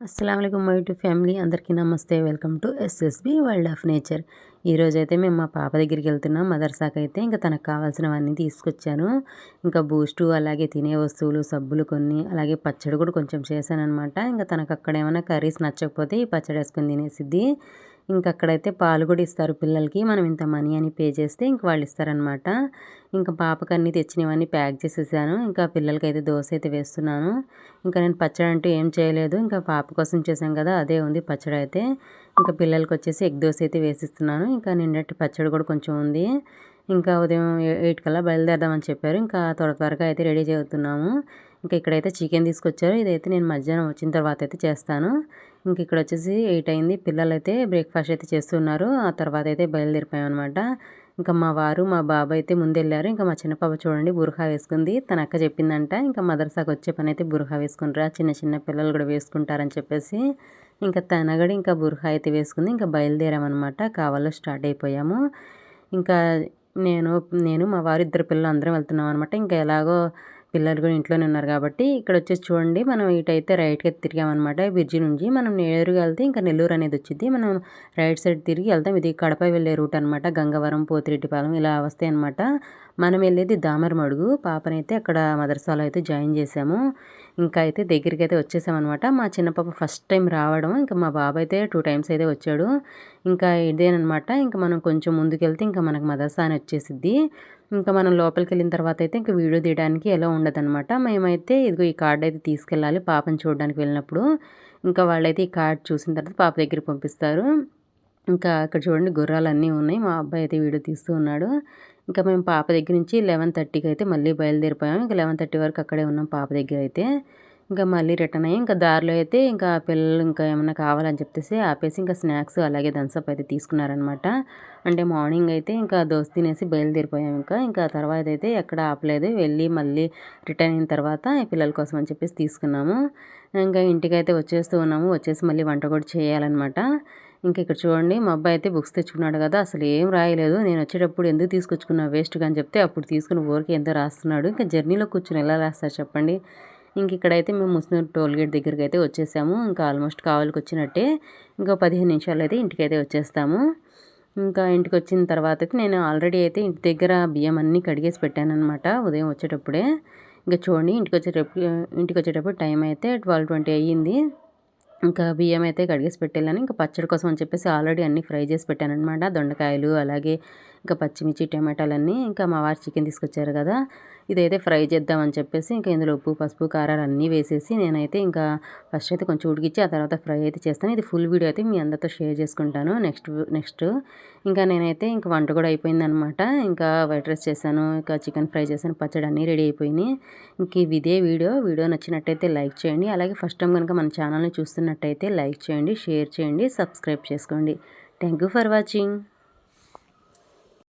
అస్సలం my to family. అందరికీ నమస్తే. Welcome to SSB world of nature. ఈరోజైతే మేము మా పాప దగ్గరికి వెళ్తున్నాం. మదర్సాకి అయితే ఇంకా తనకు కావాల్సినవన్నీ తీసుకొచ్చాను. ఇంకా బూస్టు అలాగే తినే వస్తువులు సబ్బులు కొన్ని అలాగే పచ్చడి కూడా కొంచెం చేశాను అనమాట ఇంకా తనకు అక్కడ ఏమైనా కర్రీస్ నచ్చకపోతే ఈ పచ్చడి వేసుకొని తినేసిద్ది. ఇంకా అక్కడైతే పాలు కూడా ఇస్తారు పిల్లలకి. మనం ఇంత మనీ అని పే చేస్తే ఇంక వాళ్ళు ఇస్తారనమాట ఇంకా పాపకు అన్నీ తెచ్చినవన్నీ ప్యాక్ చేసేసాను. ఇంకా పిల్లలకి అయితే దోశ అయితే వేస్తున్నాను. ఇంకా నేను పచ్చడి అంటూ ఏం చేయలేదు. ఇంకా పాప కోసం చేశాను కదా అదే ఉంది పచ్చడి అయితే. ఇంకా పిల్లలకి వచ్చేసి ఎగ్ దోశ అయితే వేసిస్తున్నాను. ఇంకా నిన్నటి పచ్చడి కూడా కొంచెం ఉంది. ఇంకా ఉదయం ఎయిట్ కల్లా బయలుదేరదామని చెప్పారు. ఇంకా త్వర త్వరగా అయితే రెడీ చేస్తున్నాము. ఇంకా ఇక్కడైతే చికెన్ తీసుకొచ్చారు. ఇదైతే నేను మధ్యాహ్నం వచ్చిన తర్వాత అయితే చేస్తాను. ఇంక ఇక్కడ వచ్చేసి ఎయిట్ అయింది. పిల్లలు అయితే బ్రేక్ఫాస్ట్ అయితే చేస్తున్నారు ఆ తర్వాత అయితే బయలుదేరిపోయాం అనమాట ఇంకా మా వారు మా బాబు అయితే ముందెళ్ళారు. ఇంకా మా చిన్న పాప చూడండి బురహా వేసుకుంది. తన అక్క చెప్పిందంట. ఇంకా మదర్సాకి వచ్చే పని అయితే బురహా వేసుకుంటారా? చిన్న చిన్న పిల్లలు కూడా వేసుకుంటారని చెప్పేసి. ఇంకా తనగడి ఇంకా బురహా అయితే వేసుకుంది. ఇంకా బయలుదేరామన్నమాట. కావాలో స్టార్ట్ అయిపోయాము. ఇంకా నేను నేను మా వారు ఇద్దరు పిల్లలు అందరం వెళ్తున్నాం అనమాట ఇంకా ఎలాగో పిల్లలు కూడా ఇంట్లోనే ఉన్నారు కాబట్టి ఇక్కడ వచ్చేసి చూడండి మనం ఇటైతే రైట్కి తిరిగామన్నమాట. బ్రిడ్జి నుంచి మనం నేరుగా వెళ్తే ఇంకా నెల్లూరు అనేది వచ్చింది. మనం రైట్ సైడ్ తిరిగి వెళ్తాం. ఇది కడప వెళ్ళే రూట్ అనమాట గంగవరం పోతిరెడ్డిపాలెం ఇలా వస్తాయి అనమాట మనం వెళ్ళేది దామరమడుగు. పాపనైతే అక్కడ మదర్సాలో అయితే జాయిన్ చేసాము ఇంకా అయితే దగ్గరికి అయితే వచ్చేసామన్నమాట. మా చిన్న పాప ఫస్ట్ టైం రావడం ఇంకా మా బాబు అయితే టూ టైమ్స్ అయితే వచ్చాడు. ఇంకా ఇదేనమాట ఇంకా మనం కొంచెం ముందుకెళ్తే ఇంకా మనకు మదర్సా అని వచ్చేసిద్ది. ఇంకా మనం లోపలికి వెళ్ళిన తర్వాత అయితే ఇంకా వీడియో తీయడానికి ఎలా ఉండదన్నమాట. మేమైతే ఇదిగో ఈ కార్డు అయితే తీసుకెళ్ళాలి పాపని చూడడానికి వెళ్ళినప్పుడు. ఇంకా వాళ్ళైతే ఈ కార్డు చూసిన తర్వాత పాప దగ్గరికి పంపిస్తారు. ఇంకా అక్కడ చూడండి గుర్రాలు అన్నీ ఉన్నాయి. మా అబ్బాయి అయితే వీడియో తీస్తూ ఉన్నాడు. ఇంకా మేము పాప దగ్గర నుంచి లెవెన్ థర్టీకి అయితే మళ్ళీ బయలుదేరిపోయాము ఇంకా లెవెన్ థర్టీ వరకు అక్కడే ఉన్నాం పాప దగ్గర అయితే. ఇంకా మళ్ళీ రిటర్న్ అయ్యి ఇంకా దారిలో అయితే ఇంకా పిల్లలు ఇంకా ఏమైనా కావాలని చెప్పేసి ఆపేసి ఇంకా స్నాక్స్ అలాగే థమ్స్అప్ అయితే తీసుకున్నారనమాట అంటే మార్నింగ్ అయితే ఇంకా దోశ తినేసి బయలుదేరిపోయాం ఇంకా. ఇంకా తర్వాత అయితే ఎక్కడ ఆపలేదు. వెళ్ళి మళ్ళీ రిటర్న్ అయిన తర్వాత పిల్లల కోసం అని చెప్పేసి తీసుకున్నాము. ఇంకా ఇంటికైతే వచ్చేస్తూ ఉన్నాము. వచ్చేసి మళ్ళీ వంట కూడా చేయాలన్నమాట. ఇంకా ఇక్కడ చూడండి మా అబ్బాయి అయితే బుక్స్ తెచ్చుకున్నాడు కదా అసలు ఏం రాయలేదు. నేను వచ్చేటప్పుడు ఎందుకు తీసుకొచ్చుకున్నా వేస్ట్గా అని చెప్తే అప్పుడు తీసుకుని ఊరికి ఎంతో రాస్తున్నాడు. ఇంకా జర్నీలో కూర్చుని ఎలా రాస్తారు చెప్పండి. ఇంక ఇక్కడైతే మేము ముస్నూర్ టోల్గేట్ దగ్గరికి అయితే వచ్చేసాము. ఇంకా ఆల్మోస్ట్ కావాలికి వచ్చినట్టే ఇంకా పదిహేను నిమిషాలు అయితే ఇంటికైతే వచ్చేస్తాము. ఇంకా ఇంటికి వచ్చిన తర్వాత అయితే నేను ఆల్రెడీ అయితే ఇంటి దగ్గర బియ్యం అన్నీ కడిగేసి పెట్టాను అనమాట ఉదయం వచ్చేటప్పుడే. ఇంకా చూడండి ఇంటికి వచ్చేటప్పుడు ఇంటికి వచ్చేటప్పుడు టైం అయితే ట్వెల్వ్ ట్వంటీ అయ్యింది. ఇంకా బియ్యం అయితే కడిగేసి పెట్టేళ్ళని ఇంకా పచ్చడి కోసం అని చెప్పేసి ఆల్రెడీ అన్నీ ఫ్రై చేసి పెట్టాను అనమాట దొండకాయలు అలాగే ఇంకా పచ్చిమిర్చి టమాటాలన్నీ ఇంకా మా వారు చికెన్ తీసుకొచ్చారు కదా. ఇదైతే ఫ్రై చేద్దామని చెప్పేసి ఇంకా ఇందులో ఉప్పు పసుపు కారాలు అన్నీ వేసేసి నేనైతే ఇంకా ఫస్ట్ అయితే కొంచెం ఉడికిచ్చి ఆ తర్వాత ఫ్రై అయితే చేస్తాను. ఇది ఫుల్ వీడియో అయితే మీ అందరితో షేర్ చేసుకుంటాను. నెక్స్ట్ నెక్స్ట్ ఇంకా నేనైతే ఇంకా వంట కూడా అయిపోయిందనమాట ఇంకా వైట్ రైస్ చేశాను ఇంకా చికెన్ ఫ్రై చేశాను పచ్చడి అన్నీ రెడీ అయిపోయినాయి. ఇంక ఇదే వీడియో. వీడియో నచ్చినట్టయితే లైక్ చేయండి. అలాగే ఫస్ట్ టైం కనుక మన ఛానల్ని చూస్తున్నట్టయితే లైక్ చేయండి షేర్ చేయండి సబ్స్క్రైబ్ చేసుకోండి. Thank for watching.